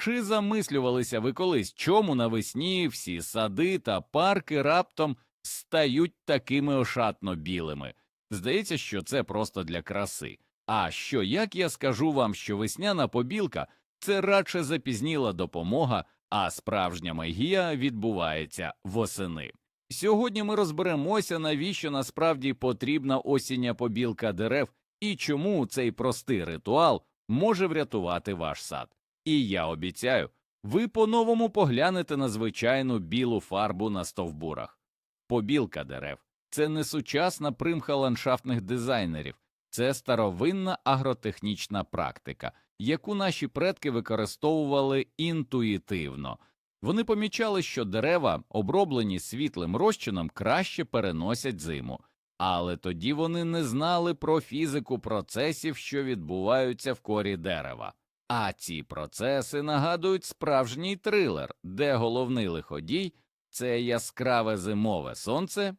Чи замислювалися ви колись, чому навесні всі сади та парки раптом стають такими ошатно білими? Здається, що це просто для краси. А що як я скажу вам, що весняна побілка це радше запізніла допомога, а справжня магія відбувається восени. Сьогодні ми розберемося, навіщо насправді потрібна осіння побілка дерев і чому цей простий ритуал може врятувати ваш сад. І я обіцяю, ви по-новому поглянете на звичайну білу фарбу на стовбурах. Побілка дерев це не сучасна примха ландшафтних дизайнерів, це старовинна агротехнічна практика, яку наші предки використовували інтуїтивно. Вони помічали, що дерева, оброблені світлим розчином, краще переносять зиму, але тоді вони не знали про фізику процесів, що відбуваються в корі дерева. А ці процеси нагадують справжній трилер, де головний лиходій це яскраве зимове сонце.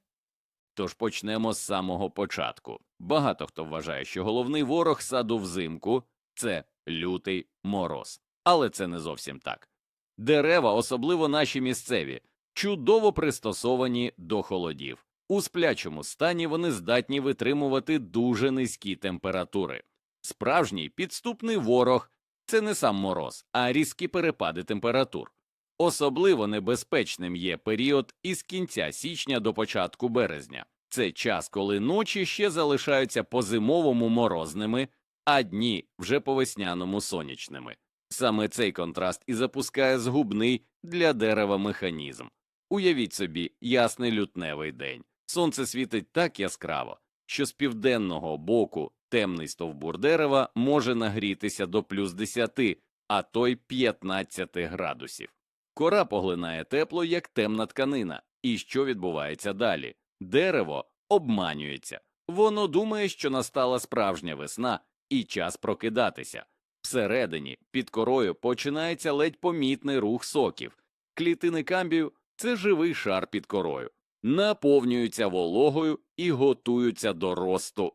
Тож почнемо з самого початку. Багато хто вважає, що головний ворог саду взимку це лютий мороз. Але це не зовсім так. Дерева, особливо наші місцеві, чудово пристосовані до холодів. У сплячому стані вони здатні витримувати дуже низькі температури. Справжній підступний ворог це не сам мороз, а різкі перепади температур. Особливо небезпечним є період із кінця січня до початку березня. Це час, коли ночі ще залишаються по зимовому морозними, а дні вже по весняному сонячними. Саме цей контраст і запускає згубний для дерева механізм. Уявіть собі ясний лютневий день. Сонце світить так яскраво, що з південного боку темний стовбур дерева може нагрітися до плюс 10, а то й 15 градусів. Кора поглинає тепло, як темна тканина. І що відбувається далі? Дерево обманюється. Воно думає, що настала справжня весна і час прокидатися. Всередині, під корою, починається ледь помітний рух соків. Клітини камбію це живий шар під корою, наповнюються вологою і готуються до росту.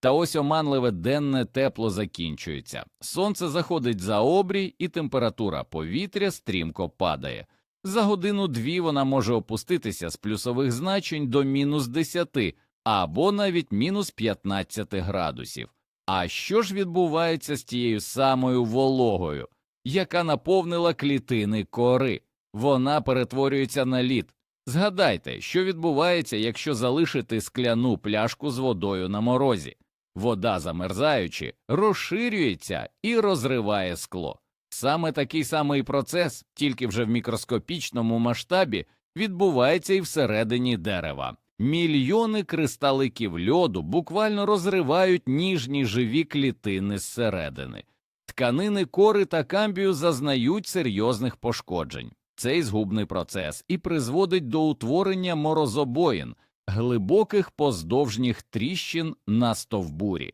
Та ось оманливе денне тепло закінчується. Сонце заходить за обрій, і температура повітря стрімко падає. За годину-дві вона може опуститися з плюсових значень до мінус 10 або навіть мінус 15 градусів. А що ж відбувається з тією самою вологою, яка наповнила клітини кори? Вона перетворюється на лід. Згадайте, що відбувається, якщо залишити скляну пляшку з водою на морозі. Вода, замерзаючи, розширюється і розриває скло. Саме такий самий процес, тільки вже в мікроскопічному масштабі, відбувається і всередині дерева. Мільйони кристаликів льоду буквально розривають ніжні живі клітини зсередини. Тканини кори та камбію зазнають серйозних пошкоджень. Цей згубний процес і призводить до утворення морозобоїн, глибоких поздовжніх тріщин на стовбурі.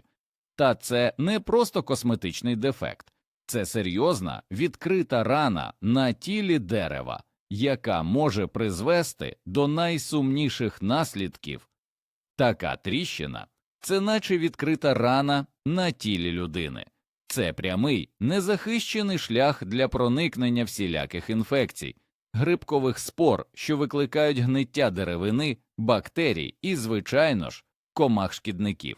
Та це не просто косметичний дефект, це серйозна відкрита рана на тілі дерева, яка може призвести до найсумніших наслідків. Така тріщина це наче відкрита рана на тілі людини. Це прямий, незахищений шлях для проникнення всіляких інфекцій, грибкових спор, що викликають гниття деревини, бактерій і, звичайно ж, комах шкідників.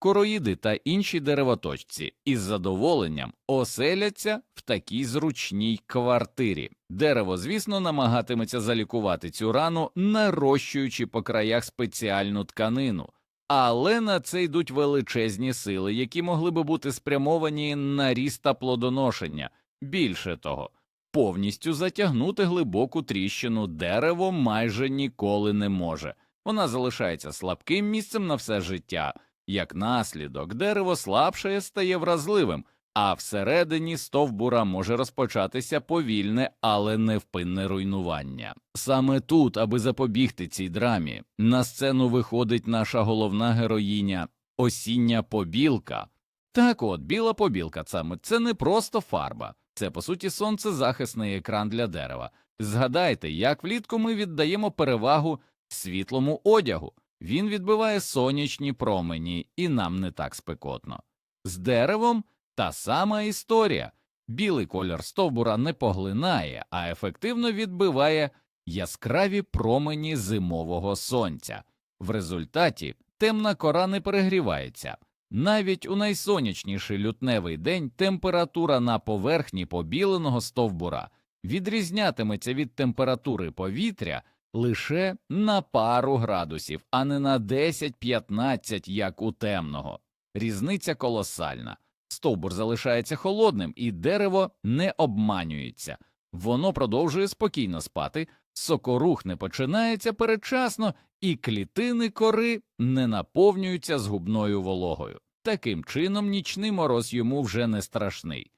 Короїди та інші деревоточці із задоволенням оселяться в такій зручній квартирі. Дерево, звісно, намагатиметься залікувати цю рану, нарощуючи по краях спеціальну тканину. Але на це йдуть величезні сили, які могли би бути спрямовані на ріст та плодоношення. Більше того, повністю затягнути глибоку тріщину дерево майже ніколи не може. Вона залишається слабким місцем на все життя. Як наслідок, дерево слабшає стає вразливим, а всередині стовбура може розпочатися повільне, але невпинне руйнування. Саме тут, аби запобігти цій драмі, на сцену виходить наша головна героїня осіння побілка. Так от, біла побілка це не просто фарба, це по суті сонцезахисний екран для дерева. Згадайте, як влітку ми віддаємо перевагу світлому одягу. Він відбиває сонячні промені, і нам не так спекотно. З деревом та сама історія. Білий колір стовбура не поглинає, а ефективно відбиває яскраві промені зимового сонця. В результаті темна кора не перегрівається. Навіть у найсонячніший лютневий день температура на поверхні побіленого стовбура відрізнятиметься від температури повітря лише на пару градусів, а не на 10-15, як у темного. Різниця колосальна. Стовбур залишається холодним, і дерево не обманюється. Воно продовжує спокійно спати, сокорух не починається передчасно, і клітини кори не наповнюються згубною вологою. Таким чином, нічний мороз йому вже не страшний.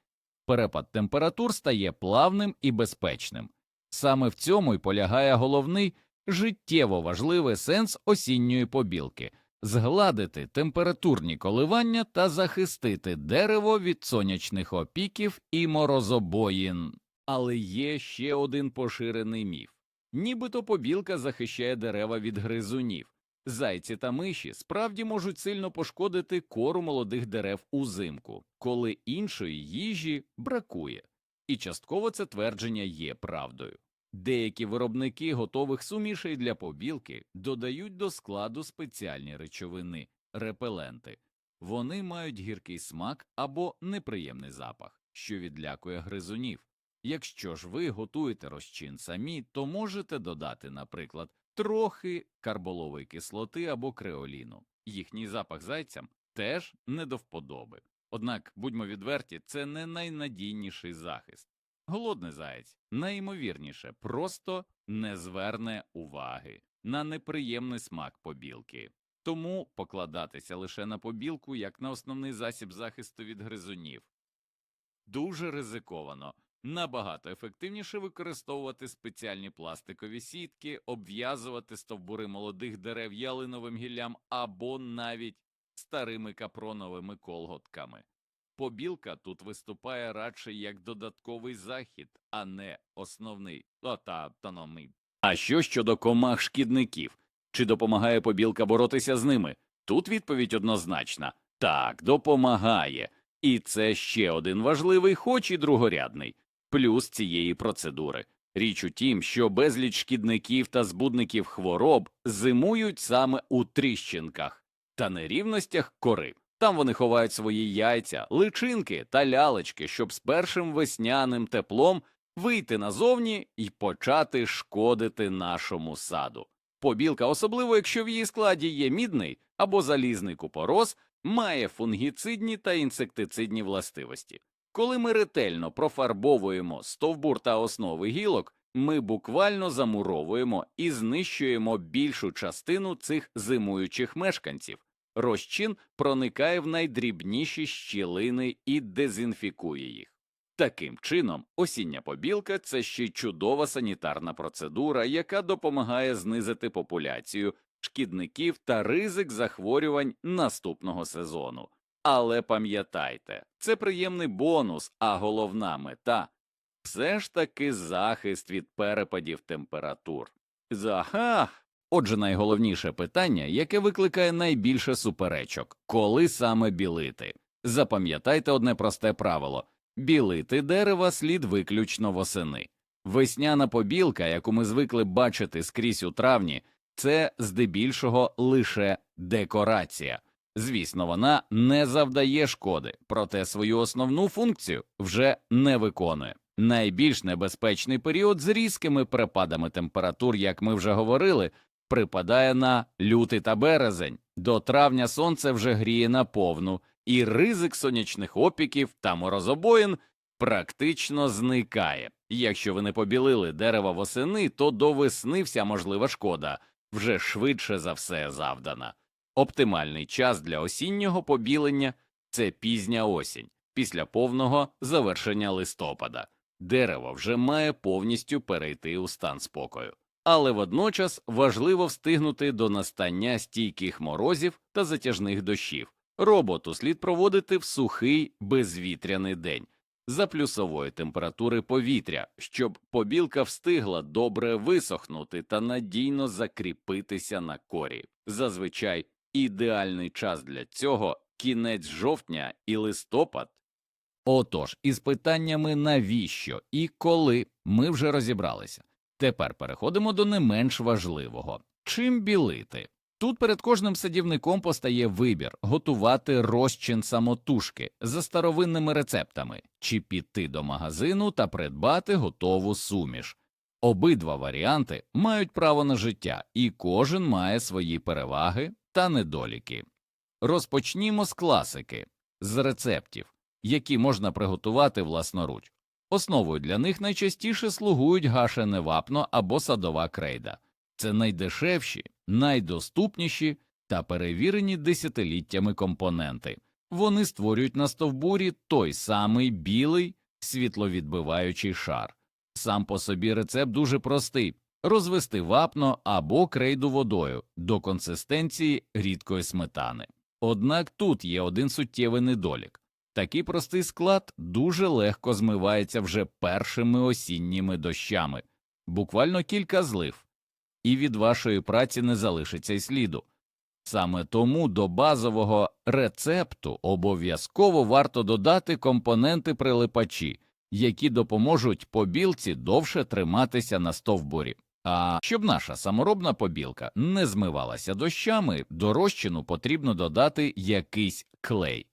Перепад температур стає плавним і безпечним. Саме в цьому й полягає головний життєво важливий сенс осінньої побілки згладити температурні коливання та захистити дерево від сонячних опіків і морозобоїн. Але є ще один поширений міф нібито побілка захищає дерева від гризунів. Зайці та миші справді можуть сильно пошкодити кору молодих дерев узимку, коли іншої їжі бракує. І частково це твердження є правдою. Деякі виробники готових сумішей для побілки додають до складу спеціальні речовини репеленти. Вони мають гіркий смак або неприємний запах, що відлякує гризунів. Якщо ж ви готуєте розчин самі, то можете додати, наприклад, трохи карболової кислоти або креоліну. Їхній запах зайцям теж не до вподоби. Однак, будьмо відверті, це не найнадійніший захист. Голодний заєць найімовірніше просто не зверне уваги на неприємний смак побілки. Тому покладатися лише на побілку як на основний засіб захисту від гризунів дуже ризиковано. Набагато ефективніше використовувати спеціальні пластикові сітки, обв'язувати стовбури молодих дерев ялиновим гіллям або навіть старими капроновими колготками. Побілка тут виступає радше як додатковий захід, а не основний о, та автономний. А що щодо комах шкідників? Чи допомагає побілка боротися з ними? Тут відповідь однозначна так, допомагає. І це ще один важливий, хоч і другорядний, плюс цієї процедури. Річ у тім, що безліч шкідників та збудників хвороб зимують саме у тріщинках та нерівностях кори. Там вони ховають свої яйця, личинки та лялечки, щоб з першим весняним теплом вийти назовні і почати шкодити нашому саду. Побілка, особливо якщо в її складі є мідний або залізний купорос, має фунгіцидні та інсектицидні властивості. Коли ми ретельно профарбовуємо стовбур та основи гілок, ми буквально замуровуємо і знищуємо більшу частину цих зимуючих мешканців. Розчин проникає в найдрібніші щілини і дезінфікує їх. Таким чином, осіння побілка це ще чудова санітарна процедура, яка допомагає знизити популяцію шкідників та ризик захворювань наступного сезону. Але пам'ятайте, це приємний бонус, а головна мета все ж таки захист від перепадів температур. Заха! Отже, найголовніше питання, яке викликає найбільше суперечок коли саме білити. Запам'ятайте одне просте правило білити дерева слід виключно восени. Весняна побілка, яку ми звикли бачити скрізь у травні, це здебільшого лише декорація. Звісно, вона не завдає шкоди, проте свою основну функцію вже не виконує. Найбільш небезпечний період з різкими перепадами температур, як ми вже говорили, припадає на лютий та березень. До травня сонце вже гріє наповну, і ризик сонячних опіків та морозобоїн практично зникає. Якщо ви не побілили дерева восени, то до весни вся можлива шкода вже швидше за все завдана. Оптимальний час для осіннього побілення це пізня осінь, після повного завершення листопада. Дерево вже має повністю перейти у стан спокою. Але водночас важливо встигнути до настання стійких морозів та затяжних дощів. Роботу слід проводити в сухий безвітряний день за плюсової температури повітря, щоб побілка встигла добре висохнути та надійно закріпитися на корі. Зазвичай ідеальний час для цього кінець жовтня і листопад, Отож, із питаннями навіщо і коли ми вже розібралися. Тепер переходимо до не менш важливого чим білити. Тут перед кожним садівником постає вибір готувати розчин самотужки за старовинними рецептами чи піти до магазину та придбати готову суміш. Обидва варіанти мають право на життя, і кожен має свої переваги та недоліки. Розпочнімо з класики, з рецептів, які можна приготувати власноруч. Основою для них найчастіше слугують гашене вапно або садова крейда. Це найдешевші, найдоступніші та перевірені десятиліттями компоненти. Вони створюють на стовбурі той самий білий світловідбиваючий шар. Сам по собі рецепт дуже простий розвести вапно або крейду водою до консистенції рідкої сметани. Однак тут є один суттєвий недолік такий простий склад дуже легко змивається вже першими осінніми дощами, буквально кілька злив, і від вашої праці не залишиться й сліду. Саме тому до базового рецепту обов'язково варто додати компоненти прилипачі, які допоможуть побілці довше триматися на стовбурі. А щоб наша саморобна побілка не змивалася дощами, до розчину потрібно додати якийсь клей.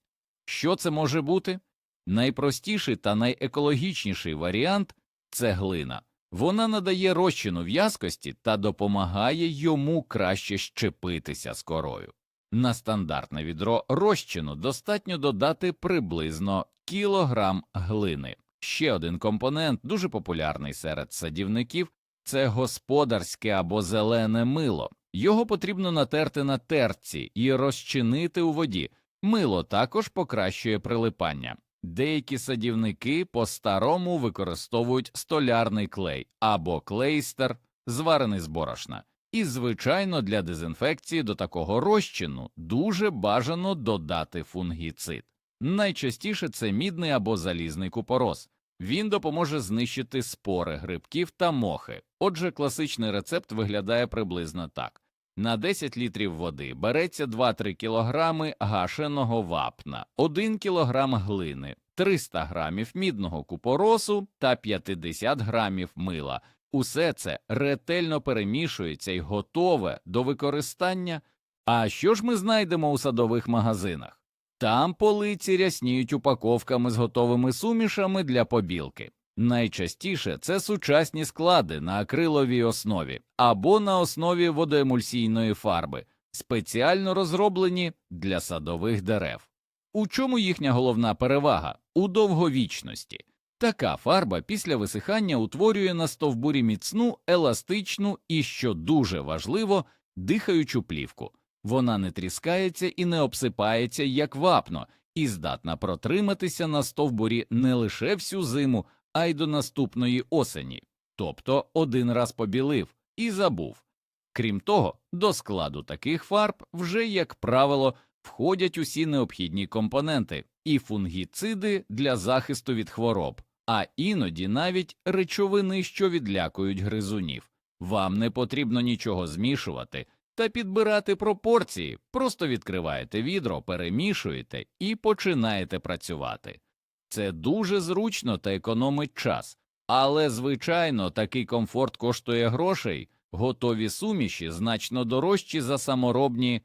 Що це може бути? Найпростіший та найекологічніший варіант це глина. Вона надає розчину в'язкості та допомагає йому краще щепитися з корою. На стандартне відро розчину достатньо додати приблизно кілограм глини. Ще один компонент, дуже популярний серед садівників, це господарське або зелене мило. Його потрібно натерти на терці і розчинити у воді. Мило також покращує прилипання. Деякі садівники по-старому використовують столярний клей або клейстер, зварений з борошна. І, звичайно, для дезінфекції до такого розчину дуже бажано додати фунгіцид. Найчастіше це мідний або залізний купорос. Він допоможе знищити спори грибків та мохи. Отже, класичний рецепт виглядає приблизно так. На 10 літрів води береться 2-3 кілограми гашеного вапна, 1 кілограм глини, 300 грамів мідного купоросу та 50 грамів мила. Усе це ретельно перемішується і готове до використання. А що ж ми знайдемо у садових магазинах? Там полиці рясніють упаковками з готовими сумішами для побілки. Найчастіше це сучасні склади на акриловій основі або на основі водоемульсійної фарби, спеціально розроблені для садових дерев. У чому їхня головна перевага? У довговічності. Така фарба після висихання утворює на стовбурі міцну, еластичну і, що дуже важливо, дихаючу плівку. Вона не тріскається і не обсипається як вапно, і здатна протриматися на стовбурі не лише всю зиму а й до наступної осені, тобто один раз побілив і забув. Крім того, до складу таких фарб вже, як правило, входять усі необхідні компоненти і фунгіциди для захисту від хвороб, а іноді навіть речовини, що відлякують гризунів. Вам не потрібно нічого змішувати та підбирати пропорції, просто відкриваєте відро, перемішуєте і починаєте працювати. Це дуже зручно та економить час, але, звичайно, такий комфорт коштує грошей, готові суміші значно дорожчі за саморобні.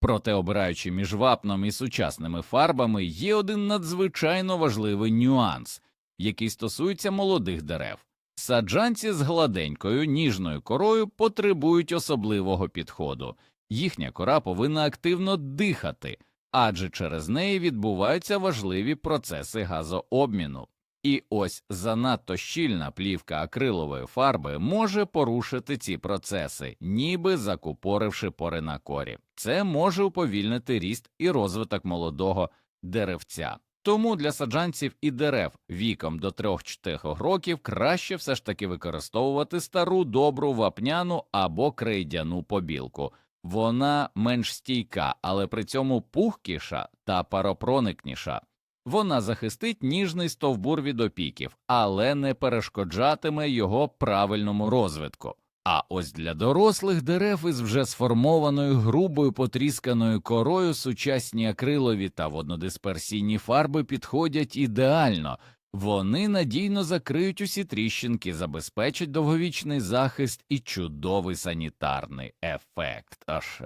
Проте, обираючи між вапном і сучасними фарбами, є один надзвичайно важливий нюанс, який стосується молодих дерев. Саджанці з гладенькою ніжною корою потребують особливого підходу, їхня кора повинна активно дихати адже через неї відбуваються важливі процеси газообміну. І ось занадто щільна плівка акрилової фарби може порушити ці процеси, ніби закупоривши пори на корі. Це може уповільнити ріст і розвиток молодого деревця. Тому для саджанців і дерев віком до 3-4 років краще все ж таки використовувати стару добру вапняну або крейдяну побілку, вона менш стійка, але при цьому пухкіша та паропроникніша. Вона захистить ніжний стовбур від опіків, але не перешкоджатиме його правильному розвитку. А ось для дорослих дерев із вже сформованою грубою потрісканою корою сучасні акрилові та воднодисперсійні фарби підходять ідеально. Вони надійно закриють усі тріщинки, забезпечать довговічний захист і чудовий санітарний ефект. Аж.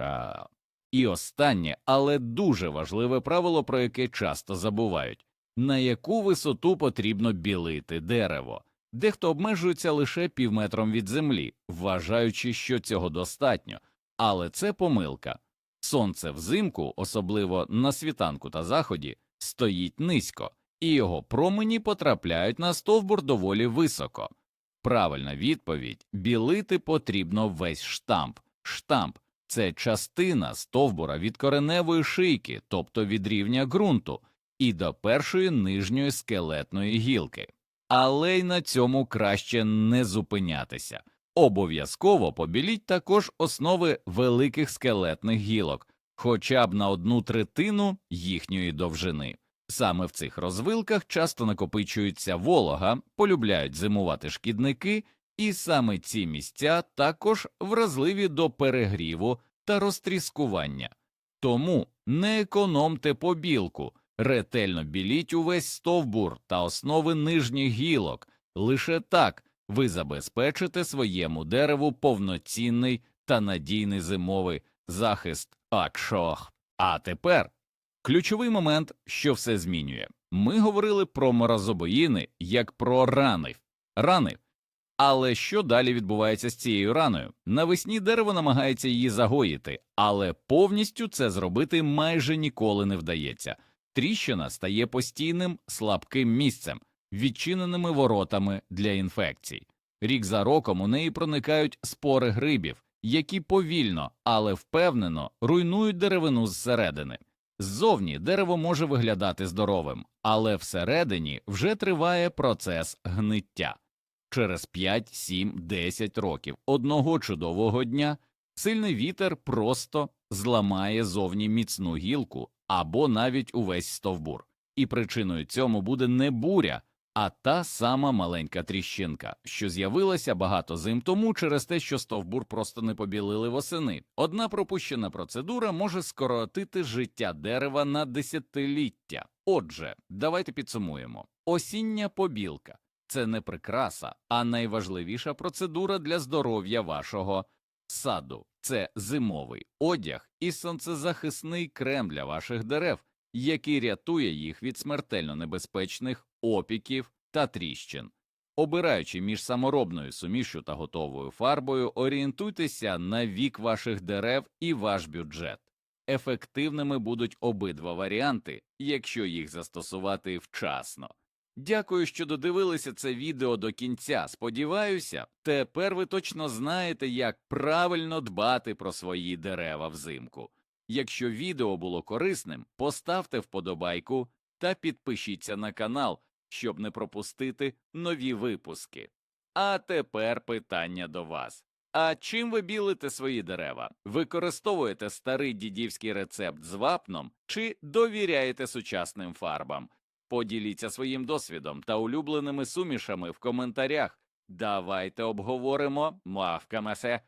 І останнє, але дуже важливе правило, про яке часто забувають на яку висоту потрібно білити дерево. Дехто обмежується лише півметром від землі, вважаючи, що цього достатньо, але це помилка. Сонце взимку, особливо на світанку та заході, стоїть низько, і його промені потрапляють на стовбур доволі високо. Правильна відповідь білити потрібно весь штамп. Штамп це частина стовбура від кореневої шийки, тобто від рівня ґрунту, і до першої нижньої скелетної гілки. Але й на цьому краще не зупинятися. Обов'язково побіліть також основи великих скелетних гілок, хоча б на одну третину їхньої довжини. Саме в цих розвилках часто накопичується волога, полюбляють зимувати шкідники, і саме ці місця також вразливі до перегріву та розтріскування. Тому не економте побілку, ретельно біліть увесь стовбур та основи нижніх гілок. Лише так ви забезпечите своєму дереву повноцінний та надійний зимовий захист акшох. А тепер ключовий момент, що все змінює. Ми говорили про морозобоїни як про рани. Рани. Але що далі відбувається з цією раною? Навесні дерево намагається її загоїти, але повністю це зробити майже ніколи не вдається. Тріщина стає постійним слабким місцем, відчиненими воротами для інфекцій. Рік за роком у неї проникають спори грибів, які повільно, але впевнено руйнують деревину зсередини. Ззовні дерево може виглядати здоровим, але всередині вже триває процес гниття. Через 5, 7, 10 років одного чудового дня сильний вітер просто зламає зовні міцну гілку або навіть увесь стовбур, і причиною цьому буде не буря, а та сама маленька тріщинка, що з'явилася багато зим тому через те, що стовбур просто не побілили восени. Одна пропущена процедура може скоротити життя дерева на десятиліття. Отже, давайте підсумуємо: осіння побілка це не прикраса, а найважливіша процедура для здоров'я вашого саду. Це зимовий одяг і сонцезахисний крем для ваших дерев, який рятує їх від смертельно небезпечних опіків та тріщин. Обираючи між саморобною сумішю та готовою фарбою, орієнтуйтеся на вік ваших дерев і ваш бюджет. Ефективними будуть обидва варіанти, якщо їх застосувати вчасно. Дякую, що додивилися це відео до кінця. Сподіваюся, тепер ви точно знаєте, як правильно дбати про свої дерева взимку. Якщо відео було корисним, поставте вподобайку та підпишіться на канал, щоб не пропустити нові випуски. А тепер питання до вас. А чим ви білите свої дерева? Використовуєте старий дідівський рецепт з вапном чи довіряєте сучасним фарбам? Поділіться своїм досвідом та улюбленими сумішами в коментарях. Давайте обговоримо мавкамесе.